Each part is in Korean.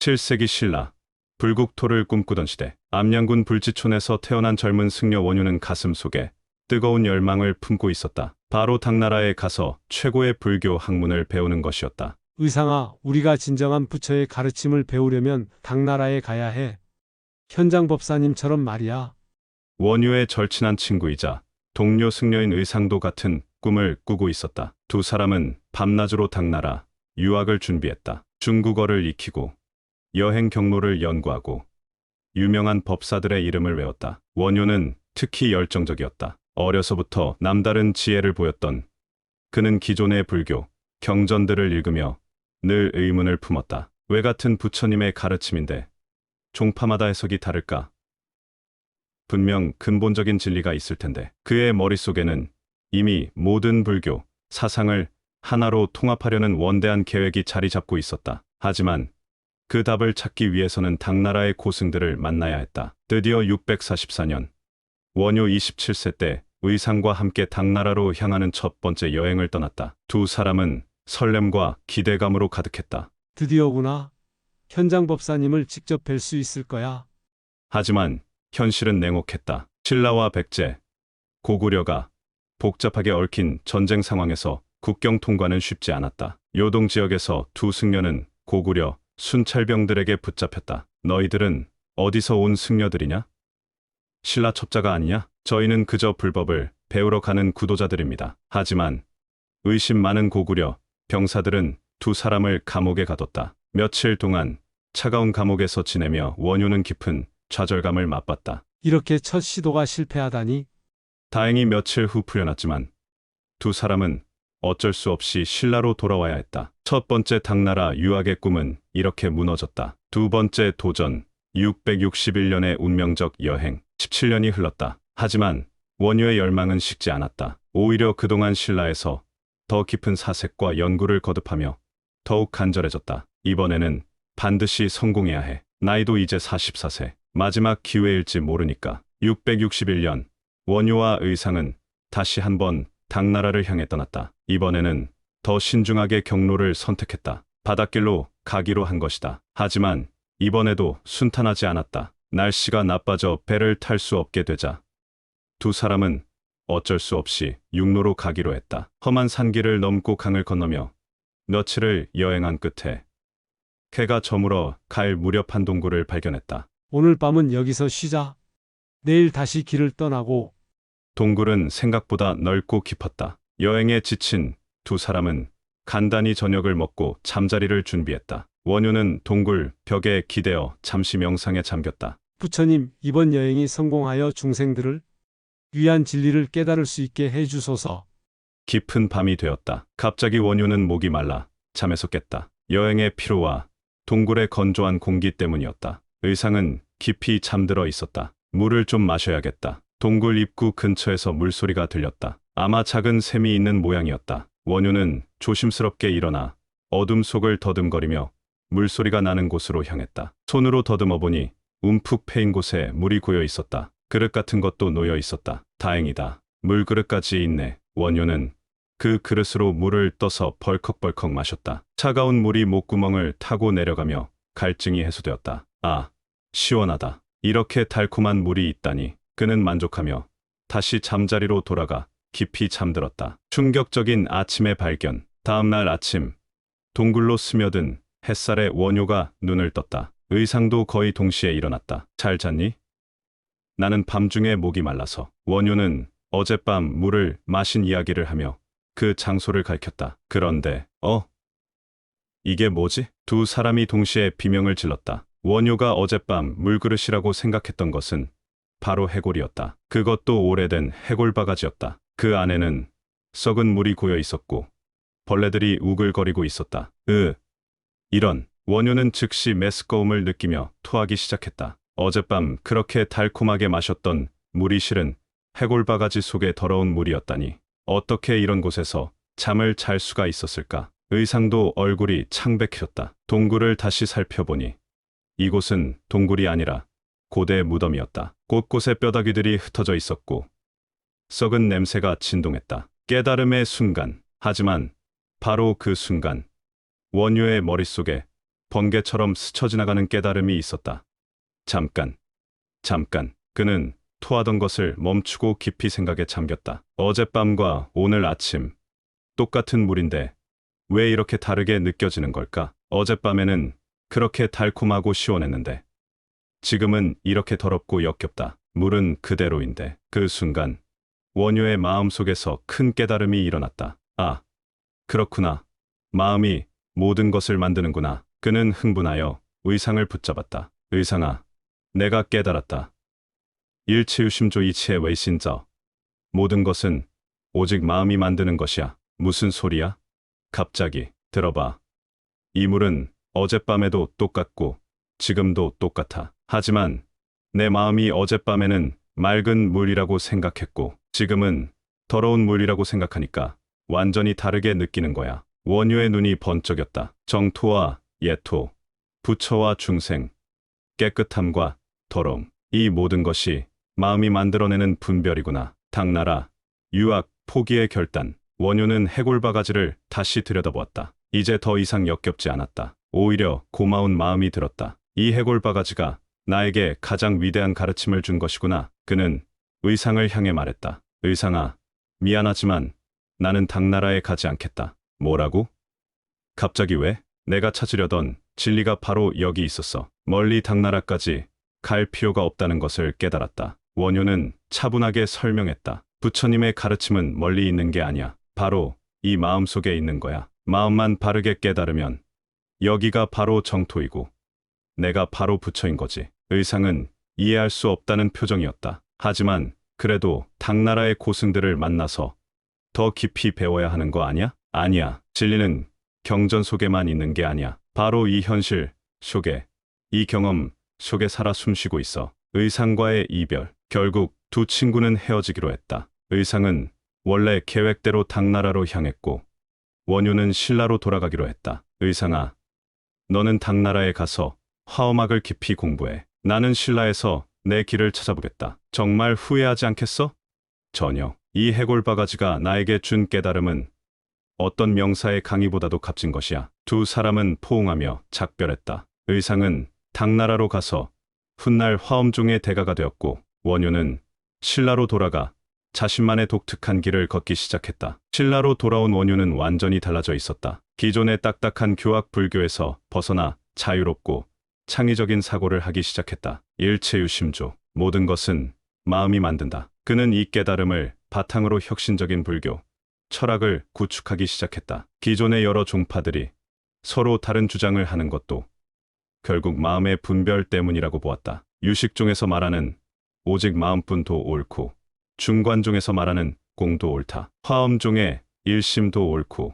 7세기 신라 불국토를 꿈꾸던 시대 암양군 불지촌에서 태어난 젊은 승려 원유는 가슴 속에 뜨거운 열망을 품고 있었다. 바로 당나라에 가서 최고의 불교 학문을 배우는 것이었다. 의상아, 우리가 진정한 부처의 가르침을 배우려면 당나라에 가야 해. 현장 법사님처럼 말이야. 원유의 절친한 친구이자 동료 승려인 의상도 같은 꿈을 꾸고 있었다. 두 사람은 밤낮으로 당나라 유학을 준비했다. 중국어를 익히고 여행 경로를 연구하고 유명한 법사들의 이름을 외웠다. 원효는 특히 열정적이었다. 어려서부터 남다른 지혜를 보였던 그는 기존의 불교, 경전들을 읽으며 늘 의문을 품었다. 왜 같은 부처님의 가르침인데 종파마다 해석이 다를까? 분명 근본적인 진리가 있을 텐데 그의 머릿속에는 이미 모든 불교 사상을 하나로 통합하려는 원대한 계획이 자리 잡고 있었다. 하지만 그 답을 찾기 위해서는 당나라의 고승들을 만나야 했다. 드디어 644년 원효 27세 때 의상과 함께 당나라로 향하는 첫 번째 여행을 떠났다. 두 사람은 설렘과 기대감으로 가득했다. 드디어구나. 현장 법사님을 직접 뵐 수 있을 거야. 하지만 현실은 냉혹했다. 신라와 백제, 고구려가 복잡하게 얽힌 전쟁 상황에서 국경 통과는 쉽지 않았다. 요동 지역에서 두 승려는 고구려, 순찰병들에게 붙잡혔다. 너희들은 어디서 온 승려들이냐? 신라 첩자가 아니냐? 저희는 그저 불법을 배우러 가는 구도자들입니다. 하지만 의심 많은 고구려 병사들은 두 사람을 감옥에 가뒀다. 며칠 동안 차가운 감옥에서 지내며 원효는 깊은 좌절감을 맛봤다. 이렇게 첫 시도가 실패하다니. 다행히 며칠 후 풀려났지만 두 사람은 어쩔 수 없이 신라로 돌아와야 했다. 첫 번째 당나라 유학의 꿈은 이렇게 무너졌다. 두 번째 도전 661년의 운명적 여행 17년이 흘렀다. 하지만 원효의 열망은 식지 않았다. 오히려 그동안 신라에서 더 깊은 사색과 연구를 거듭하며 더욱 간절해졌다. 이번에는 반드시 성공해야 해. 나이도 이제 44세. 마지막 기회일지 모르니까. 661년 원효와 의상은 다시 한번 당나라를 향해 떠났다. 이번에는 더 신중하게 경로를 선택했다. 바닷길로 가기로 한 것이다. 하지만 이번에도 순탄하지 않았다. 날씨가 나빠져 배를 탈 수 없게 되자 두 사람은 어쩔 수 없이 육로로 가기로 했다. 험한 산길을 넘고 강을 건너며 며칠을 여행한 끝에 해가 저물어 갈 무렵 한 동굴을 발견했다. 오늘 밤은 여기서 쉬자. 내일 다시 길을 떠나고 동굴은 생각보다 넓고 깊었다. 여행에 지친 두 사람은 간단히 저녁을 먹고 잠자리를 준비했다. 원효는 동굴 벽에 기대어 잠시 명상에 잠겼다. 부처님, 이번 여행이 성공하여 중생들을 위한 진리를 깨달을 수 있게 해 주소서. 깊은 밤이 되었다. 갑자기 원효는 목이 말라 잠에서 깼다. 여행의 피로와 동굴의 건조한 공기 때문이었다. 의상은 깊이 잠들어 있었다. 물을 좀 마셔야겠다. 동굴 입구 근처에서 물소리가 들렸다. 아마 작은 샘이 있는 모양이었다. 원효는 조심스럽게 일어나 어둠 속을 더듬거리며 물소리가 나는 곳으로 향했다. 손으로 더듬어 보니 움푹 패인 곳에 물이 고여 있었다. 그릇 같은 것도 놓여 있었다. 다행이다. 물그릇까지 있네. 원효는 그 그릇으로 물을 떠서 벌컥벌컥 마셨다. 차가운 물이 목구멍을 타고 내려가며 갈증이 해소되었다. 아, 시원하다. 이렇게 달콤한 물이 있다니. 그는 만족하며 다시 잠자리로 돌아가 깊이 잠들었다. 충격적인 아침의 발견. 다음 날 아침, 동굴로 스며든 햇살에 원효가 눈을 떴다. 의상도 거의 동시에 일어났다. 잘 잤니? 나는 밤중에 목이 말라서. 원효는 어젯밤 물을 마신 이야기를 하며 그 장소를 가리켰다. 그런데, 어? 이게 뭐지? 두 사람이 동시에 비명을 질렀다. 원효가 어젯밤 물그릇이라고 생각했던 것은 바로 해골이었다. 그것도 오래된 해골 바가지였다. 그 안에는 썩은 물이 고여 있었고 벌레들이 우글거리고 있었다. 으, 이런 원효는 즉시 메스꺼움을 느끼며 토하기 시작했다. 어젯밤 그렇게 달콤하게 마셨던 물이 실은 해골 바가지 속에 더러운 물이었다니 어떻게 이런 곳에서 잠을 잘 수가 있었을까? 의상도 얼굴이 창백해졌다. 동굴을 다시 살펴보니 이곳은 동굴이 아니라 고대 무덤이었다. 곳곳에 뼈다귀들이 흩어져 있었고 썩은 냄새가 진동했다. 깨달음의 순간. 하지만 바로 그 순간 원효의 머릿속에 번개처럼 스쳐 지나가는 깨달음이 있었다. 잠깐, 잠깐. 그는 토하던 것을 멈추고 깊이 생각에 잠겼다. 어젯밤과 오늘 아침, 똑같은 물인데 왜 이렇게 다르게 느껴지는 걸까? 어젯밤에는 그렇게 달콤하고 시원했는데 지금은 이렇게 더럽고 역겹다. 물은 그대로인데 그 순간 원효의 마음속에서 큰 깨달음이 일어났다. 아, 그렇구나. 마음이 모든 것을 만드는구나. 그는 흥분하여 의상을 붙잡았다. 의상아, 내가 깨달았다. 일체유심조 이치의 외신저. 모든 것은 오직 마음이 만드는 것이야. 무슨 소리야? 갑자기 들어봐. 이 물은 어젯밤에도 똑같고 지금도 똑같아. 하지만 내 마음이 어젯밤에는 맑은 물이라고 생각했고 지금은 더러운 물이라고 생각하니까 완전히 다르게 느끼는 거야. 원효의 눈이 번쩍였다. 정토와 예토, 부처와 중생, 깨끗함과 더러움. 이 모든 것이 마음이 만들어내는 분별이구나. 당나라, 유학, 포기의 결단. 원효는 해골바가지를 다시 들여다보았다. 이제 더 이상 역겹지 않았다. 오히려 고마운 마음이 들었다. 이 해골바가지가 나에게 가장 위대한 가르침을 준 것이구나. 그는 의상을 향해 말했다. 의상아, 미안하지만 나는 당나라에 가지 않겠다. 뭐라고? 갑자기 왜? 내가 찾으려던 진리가 바로 여기 있었어. 멀리 당나라까지 갈 필요가 없다는 것을 깨달았다. 원효는 차분하게 설명했다. 부처님의 가르침은 멀리 있는 게 아니야. 바로 이 마음 속에 있는 거야. 마음만 바르게 깨달으면 여기가 바로 정토이고 내가 바로 부처인 거지. 의상은 이해할 수 없다는 표정이었다. 하지만 그래도 당나라의 고승들을 만나서 더 깊이 배워야 하는 거 아니야? 아니야. 진리는 경전 속에만 있는 게 아니야. 바로 이 현실 속에, 이 경험 속에 살아 숨쉬고 있어. 의상과의 이별. 결국 두 친구는 헤어지기로 했다. 의상은 원래 계획대로 당나라로 향했고, 원효는 신라로 돌아가기로 했다. 의상아, 너는 당나라에 가서 화엄학을 깊이 공부해. 나는 신라에서 내 길을 찾아보겠다. 정말 후회하지 않겠어? 전혀. 이 해골 바가지가 나에게 준 깨달음은 어떤 명사의 강의보다도 값진 것이야. 두 사람은 포옹하며 작별했다. 의상은 당나라로 가서 훗날 화엄종의 대가가 되었고 원효는 신라로 돌아가 자신만의 독특한 길을 걷기 시작했다. 신라로 돌아온 원효는 완전히 달라져 있었다. 기존의 딱딱한 교학 불교에서 벗어나 자유롭고 창의적인 사고를 하기 시작했다. 일체유심조. 모든 것은 마음이 만든다. 그는 이 깨달음을 바탕으로 혁신적인 불교, 철학을 구축하기 시작했다. 기존의 여러 종파들이 서로 다른 주장을 하는 것도 결국 마음의 분별 때문이라고 보았다. 유식종에서 말하는 오직 마음뿐도 옳고 중관종에서 말하는 공도 옳다. 화엄종의 일심도 옳고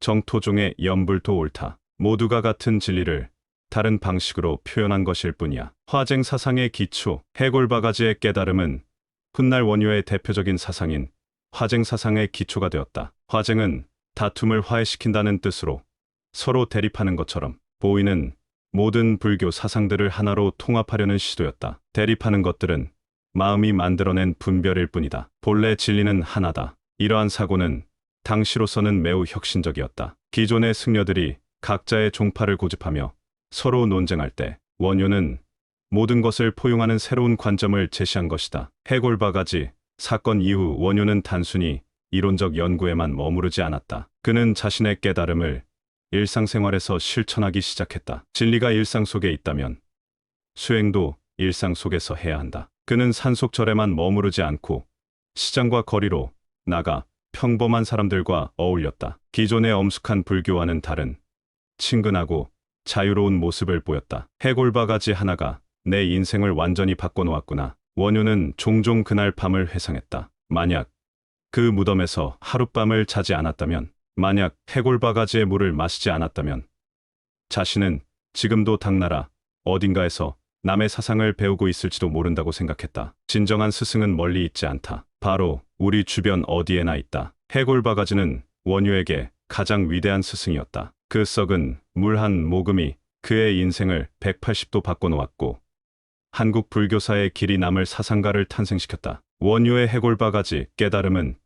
정토종의 염불도 옳다. 모두가 같은 진리를 다른 방식으로 표현한 것일 뿐이야. 화쟁 사상의 기초, 해골 바가지의 깨달음은 훗날 원효의 대표적인 사상인 화쟁 사상의 기초가 되었다. 화쟁은 다툼을 화해시킨다는 뜻으로 서로 대립하는 것처럼 보이는 모든 불교 사상들을 하나로 통합하려는 시도였다. 대립하는 것들은 마음이 만들어낸 분별일 뿐이다. 본래 진리는 하나다. 이러한 사고는 당시로서는 매우 혁신적이었다. 기존의 승려들이 각자의 종파를 고집하며 서로 논쟁할 때 원효는 모든 것을 포용하는 새로운 관점을 제시한 것이다. 해골 바가지 사건 이후 원효는 단순히 이론적 연구에만 머무르지 않았다. 그는 자신의 깨달음을 일상생활에서 실천하기 시작했다. 진리가 일상 속에 있다면 수행도 일상 속에서 해야 한다. 그는 산속절에만 머무르지 않고 시장과 거리로 나가 평범한 사람들과 어울렸다. 기존의 엄숙한 불교와는 다른 친근하고 자유로운 모습을 보였다. 해골바가지 하나가 내 인생을 완전히 바꿔놓았구나. 원효는 종종 그날 밤을 회상했다. 만약 그 무덤에서 하룻밤을 자지 않았다면, 만약 해골바가지의 물을 마시지 않았다면, 자신은 지금도 당나라 어딘가에서 남의 사상을 배우고 있을지도 모른다고 생각했다. 진정한 스승은 멀리 있지 않다. 바로 우리 주변 어디에나 있다. 해골바가지는 원효에게 가장 위대한 스승이었다. 그 썩은 물 한 모금이 그의 인생을 180도 바꿔놓았고 한국 불교사의 길이 남을 사상가를 탄생시켰다. 원효의 해골바가지 깨달음은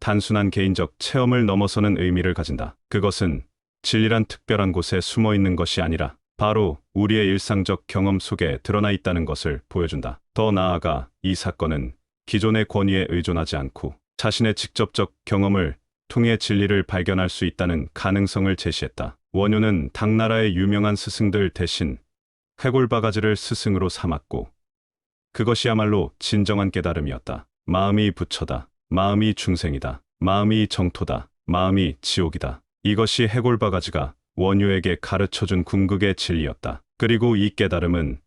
단순한 개인적 체험을 넘어서는 의미를 가진다. 그것은 진리란 특별한 곳에 숨어 있는 것이 아니라 바로 우리의 일상적 경험 속에 드러나 있다는 것을 보여준다. 더 나아가 이 사건은 기존의 권위에 의존하지 않고 자신의 직접적 경험을 통해 진리를 발견할 수 있다는 가능성을 제시했다. 원효는 당나라의 유명한 스승들 대신 해골 바가지를 스승으로 삼았고 그것이야말로 진정한 깨달음이었다. 마음이 부처다. 마음이 중생이다. 마음이 정토다. 마음이 지옥이다. 이것이 해골 바가지가 원효에게 가르쳐준 궁극의 진리였다. 그리고 이 깨달음은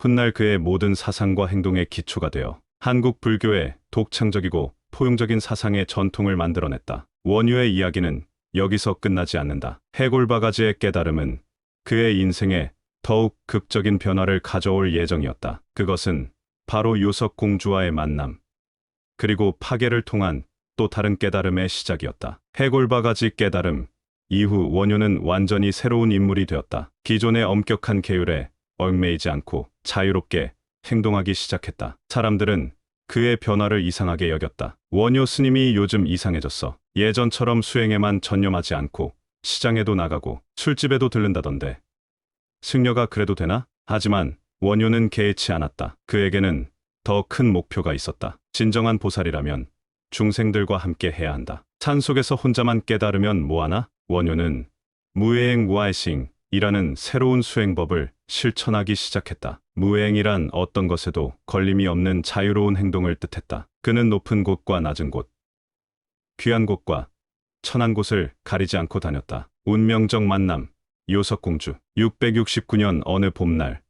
훗날 그의 모든 사상과 행동의 기초가 되어 한국 불교의 독창적이고 포용적인 사상의 전통을 만들어냈다. 원효의 이야기는 여기서 끝나지 않는다. 해골 바가지의 깨달음은 그의 인생에 더욱 극적인 변화를 가져올 예정이었다. 그것은 바로 요석 공주와의 만남, 그리고 파괴를 통한 또 다른 깨달음의 시작이었다. 해골 바가지 깨달음 이후 원효는 완전히 새로운 인물이 되었다. 기존의 엄격한 계율에 얽매이지 않고 자유롭게 행동하기 시작했다. 사람들은 그의 변화를 이상하게 여겼다. 원효 스님이 요즘 이상해졌어. 예전처럼 수행에만 전념하지 않고 시장에도 나가고 술집에도 들른다던데. 승려가 그래도 되나? 하지만 원효는 개의치 않았다. 그에게는 더 큰 목표가 있었다. 진정한 보살이라면 중생들과 함께 해야 한다. 산 속에서 혼자만 깨달으면 뭐하나? 원효는 무해행 무아이싱이라는 새로운 수행법을 실천하기 시작했다. 무해행이란 어떤 것에도 걸림이 없는 자유로운 행동을 뜻했다. 그는 높은 곳과 낮은 곳, 귀한 곳과 천한 곳을 가리지 않고 다녔다. 운명적 만남, 요석공주. 669년 어느 봄날,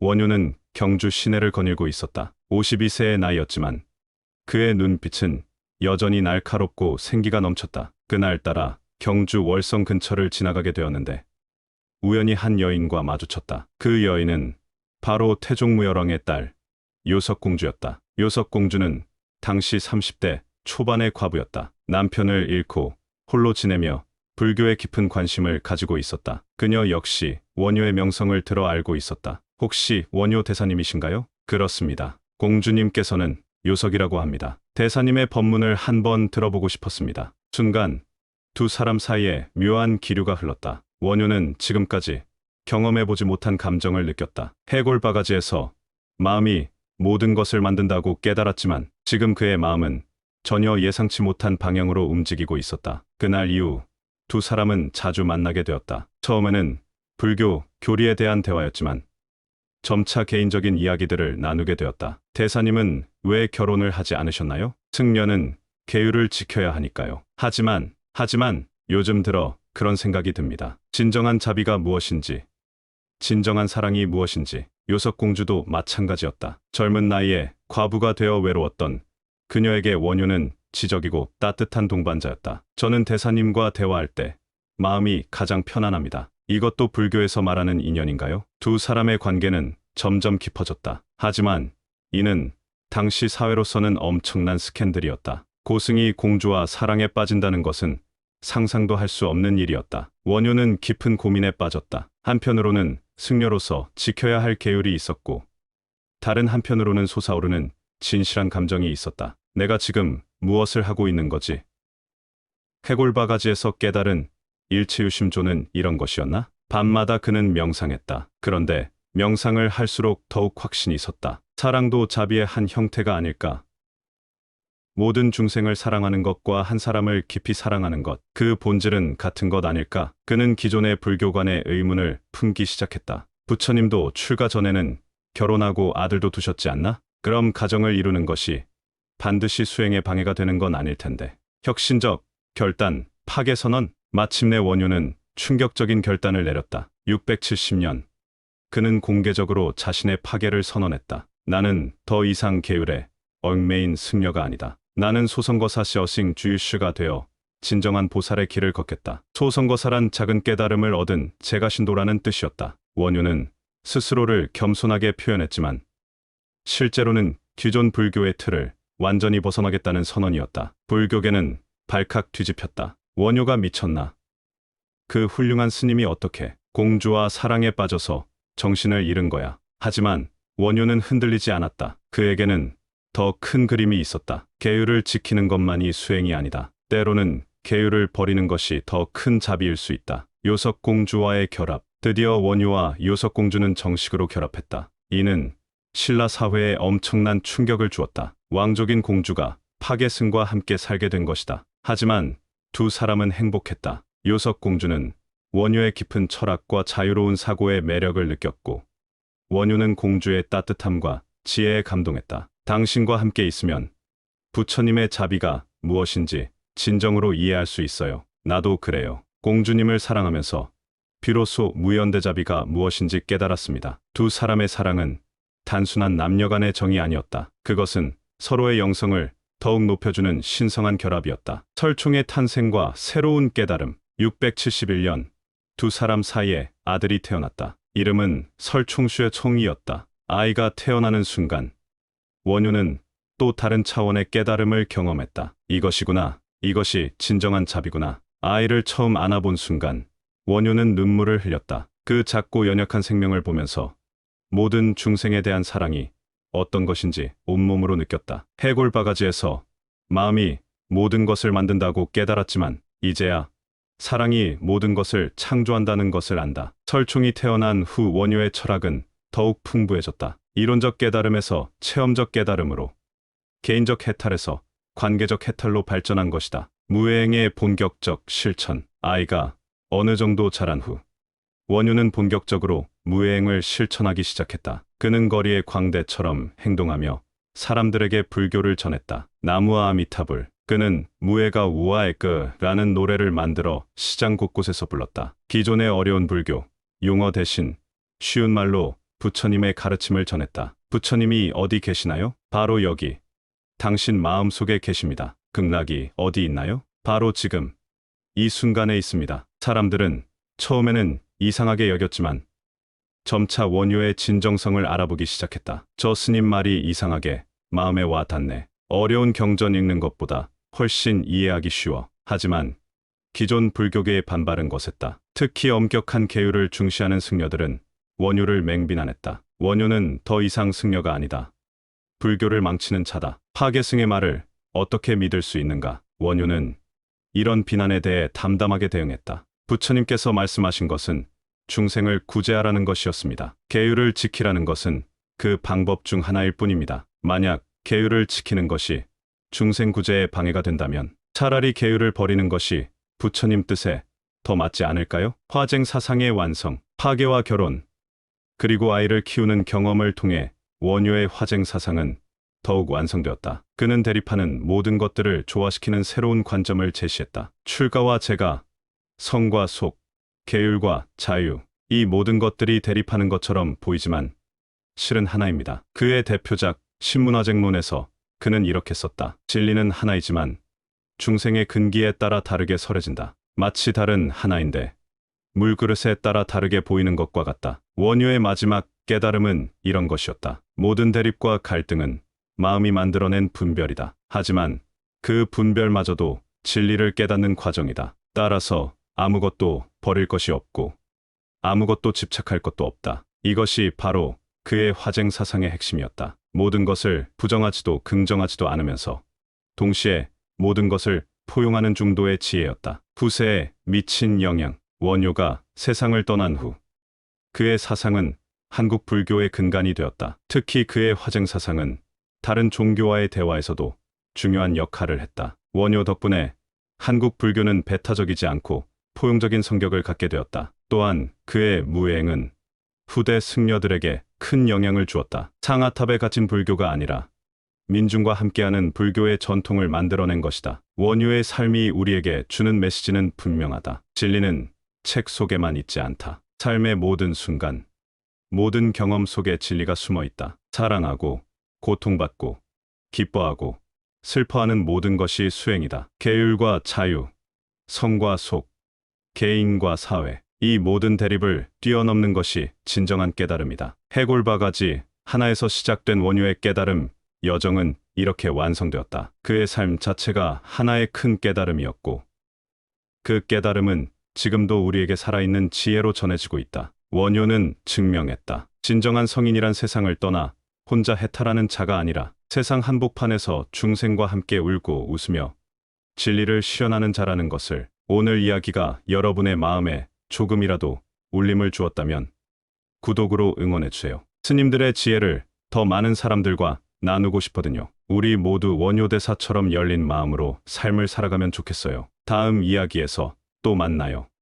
원효는 경주 시내를 거닐고 있었다. 52세의 나이였지만 그의 눈빛은 여전히 날카롭고 생기가 넘쳤다. 그날따라 경주 월성 근처를 지나가게 되었는데 우연히 한 여인과 마주쳤다. 그 여인은 바로 태종무열왕의 딸 요석공주였다. 요석공주는 당시 30대 초반의 과부였다. 남편을 잃고 홀로 지내며 불교에 깊은 관심을 가지고 있었다. 그녀 역시 원효의 명성을 들어 알고 있었다. 혹시 원효 대사님이신가요? 그렇습니다. 공주님께서는 요석이라고 합니다. 대사님의 법문을 한번 들어보고 싶었습니다. 순간 두 사람 사이에 묘한 기류가 흘렀다. 원효는 지금까지 경험해보지 못한 감정을 느꼈다. 해골 바가지에서 마음이 모든 것을 만든다고 깨달았지만 지금 그의 마음은 전혀 예상치 못한 방향으로 움직이고 있었다. 그날 이후 두 사람은 자주 만나게 되었다. 처음에는 불교, 교리에 대한 대화였지만 점차 개인적인 이야기들을 나누게 되었다. 대사님은 왜 결혼을 하지 않으셨나요? 승려는 계율을 지켜야 하니까요. 하지만, 하지만 요즘 들어 그런 생각이 듭니다. 진정한 자비가 무엇인지, 진정한 사랑이 무엇인지, 요석공주도 마찬가지였다. 젊은 나이에 과부가 되어 외로웠던 그녀에게 원효는 지적이고 따뜻한 동반자였다. 저는 대사님과 대화할 때 마음이 가장 편안합니다. 이것도 불교에서 말하는 인연인가요? 두 사람의 관계는 점점 깊어졌다. 하지만 이는 당시 사회로서는 엄청난 스캔들이었다. 고승이 공주와 사랑에 빠진다는 것은 상상도 할 수 없는 일이었다. 원효는 깊은 고민에 빠졌다. 한편으로는 승려로서 지켜야 할 계율이 있었고, 다른 한편으로는 솟아오르는 진실한 감정이 있었다. 내가 지금 무엇을 하고 있는 거지? 해골 바가지에서 깨달은 일체유심조는 이런 것이었나? 밤마다 그는 명상했다. 그런데 명상을 할수록 더욱 확신이 섰다. 사랑도 자비의 한 형태가 아닐까? 모든 중생을 사랑하는 것과 한 사람을 깊이 사랑하는 것, 그 본질은 같은 것 아닐까? 그는 기존의 불교관의 의문을 품기 시작했다. 부처님도 출가 전에는 결혼하고 아들도 두셨지 않나? 그럼 가정을 이루는 것이 반드시 수행에 방해가 되는 건 아닐 텐데. 혁신적, 결단, 파괴 선언, 마침내 원효는 충격적인 결단을 내렸다. 670년. 그는 공개적으로 자신의 파괴를 선언했다. 나는 더 이상 계율에 얽매인 승려가 아니다. 나는 소선거사시 어싱 주유슈가 되어 진정한 보살의 길을 걷겠다. 소선거사란 작은 깨달음을 얻은 제가 신도라는 뜻이었다. 원효는 스스로를 겸손하게 표현했지만 실제로는 기존 불교의 틀을 완전히 벗어나겠다는 선언이었다. 불교계는 발칵 뒤집혔다. 원효가 미쳤나? 그 훌륭한 스님이 어떻게 공주와 사랑에 빠져서 정신을 잃은 거야. 하지만 원효는 흔들리지 않았다. 그에게는 더 큰 그림이 있었다. 계율을 지키는 것만이 수행이 아니다. 때로는 계율을 버리는 것이 더 큰 자비일 수 있다. 요석 공주와의 결합, 드디어 원유와 요석공주는 정식으로 결합했다. 이는 신라 사회에 엄청난 충격을 주었다. 왕족인 공주가 파괴승과 함께 살게 된 것이다. 하지만 두 사람은 행복했다. 요석 공주는 원유의 깊은 철학과 자유로운 사고의 매력을 느꼈고 원유는 공주의 따뜻함과 지혜에 감동했다. 당신과 함께 있으면 부처님의 자비가 무엇인지 진정으로 이해할 수 있어요. 나도 그래요. 공주님을 사랑하면서 비로소 무연대자비가 무엇인지 깨달았습니다. 두 사람의 사랑은 단순한 남녀 간의 정이 아니었다. 그것은 서로의 영성을 더욱 높여주는 신성한 결합이었다. 설총의 탄생과 새로운 깨달음. 671년 두 사람 사이에 아들이 태어났다. 이름은 설총수의 총이었다. 아이가 태어나는 순간 원유는 또 다른 차원의 깨달음을 경험했다. 이것이구나. 이것이 진정한 자비구나. 아이를 처음 안아본 순간 원유는 눈물을 흘렸다. 그 작고 연약한 생명을 보면서 모든 중생에 대한 사랑이 어떤 것인지 온몸으로 느꼈다. 해골 바가지에서 마음이 모든 것을 만든다고 깨달았지만 이제야 사랑이 모든 것을 창조한다는 것을 안다. 설총이 태어난 후 원유의 철학은 더욱 풍부해졌다. 이론적 깨달음에서 체험적 깨달음으로 개인적 해탈에서 관계적 해탈로 발전한 것이다. 무해행의 본격적 실천. 아이가 어느 정도 자란 후 원유는 본격적으로 무해행을 실천하기 시작했다. 그는 거리의 광대처럼 행동하며 사람들에게 불교를 전했다. 나무와 아미타불. 그는 무해가 우아의 끄라는 노래를 만들어 시장 곳곳에서 불렀다. 기존의 어려운 불교, 용어 대신 쉬운 말로 부처님의 가르침을 전했다. 부처님이 어디 계시나요? 바로 여기. 당신 마음 속에 계십니다. 극락이 어디 있나요? 바로 지금. 이 순간에 있습니다. 사람들은 처음에는 이상하게 여겼지만 점차 원효의 진정성을 알아보기 시작했다. 저 스님 말이 이상하게 마음에 와 닿네. 어려운 경전 읽는 것보다 훨씬 이해하기 쉬워. 하지만 기존 불교계의 반발은 거셌다. 특히 엄격한 계율을 중시하는 승려들은 원효를 맹비난했다. 원효는 더 이상 승려가 아니다. 불교를 망치는 자다. 파괴승의 말을 어떻게 믿을 수 있는가? 원효는 이런 비난에 대해 담담하게 대응했다. 부처님께서 말씀하신 것은 중생을 구제하라는 것이었습니다. 계율을 지키라는 것은 그 방법 중 하나일 뿐입니다. 만약 계율을 지키는 것이 중생 구제에 방해가 된다면 차라리 계율을 버리는 것이 부처님 뜻에 더 맞지 않을까요? 화쟁 사상의 완성, 파괴와 결혼, 그리고 아이를 키우는 경험을 통해 원효의 화쟁 사상은 더욱 완성되었다. 그는 대립하는 모든 것들을 조화시키는 새로운 관점을 제시했다. 출가와 재가, 성과 속, 계율과 자유, 이 모든 것들이 대립하는 것처럼 보이지만 실은 하나입니다. 그의 대표작 신문화쟁론에서 그는 이렇게 썼다. 진리는 하나이지만 중생의 근기에 따라 다르게 설해진다. 마치 다른 하나인데 물그릇에 따라 다르게 보이는 것과 같다. 원효의 마지막 깨달음은 이런 것이었다. 모든 대립과 갈등은 마음이 만들어낸 분별이다. 하지만 그 분별마저도 진리를 깨닫는 과정이다. 따라서 아무것도 버릴 것이 없고 아무것도 집착할 것도 없다. 이것이 바로 그의 화쟁 사상의 핵심이었다. 모든 것을 부정하지도 긍정하지도 않으면서 동시에 모든 것을 포용하는 중도의 지혜였다. 후세에 미친 영향, 원효가 세상을 떠난 후 그의 사상은 한국 불교의 근간이 되었다. 특히 그의 화쟁 사상은 다른 종교와의 대화에서도 중요한 역할을 했다. 원효 덕분에 한국 불교는 배타적이지 않고 포용적인 성격을 갖게 되었다. 또한 그의 무행은 후대 승려들에게 큰 영향을 주었다. 상아탑에 갇힌 불교가 아니라 민중과 함께하는 불교의 전통을 만들어낸 것이다. 원효의 삶이 우리에게 주는 메시지는 분명하다. 진리는 책 속에만 있지 않다. 삶의 모든 순간, 모든 경험 속에 진리가 숨어 있다. 사랑하고, 고통받고, 기뻐하고, 슬퍼하는 모든 것이 수행이다. 계율과 자유, 성과 속, 개인과 사회, 이 모든 대립을 뛰어넘는 것이 진정한 깨달음이다. 해골 바가지 하나에서 시작된 원효의 깨달음, 여정은 이렇게 완성되었다. 그의 삶 자체가 하나의 큰 깨달음이었고, 그 깨달음은 지금도 우리에게 살아있는 지혜로 전해지고 있다. 원효는 증명했다. 진정한 성인이란 세상을 떠나 혼자 해탈하는 자가 아니라 세상 한복판에서 중생과 함께 울고 웃으며 진리를 실현하는 자라는 것을 오늘 이야기가 여러분의 마음에 조금이라도 울림을 주었다면 구독으로 응원해주세요. 스님들의 지혜를 더 많은 사람들과 나누고 싶거든요. 우리 모두 원효대사처럼 열린 마음으로 삶을 살아가면 좋겠어요. 다음 이야기에서 또 만나요.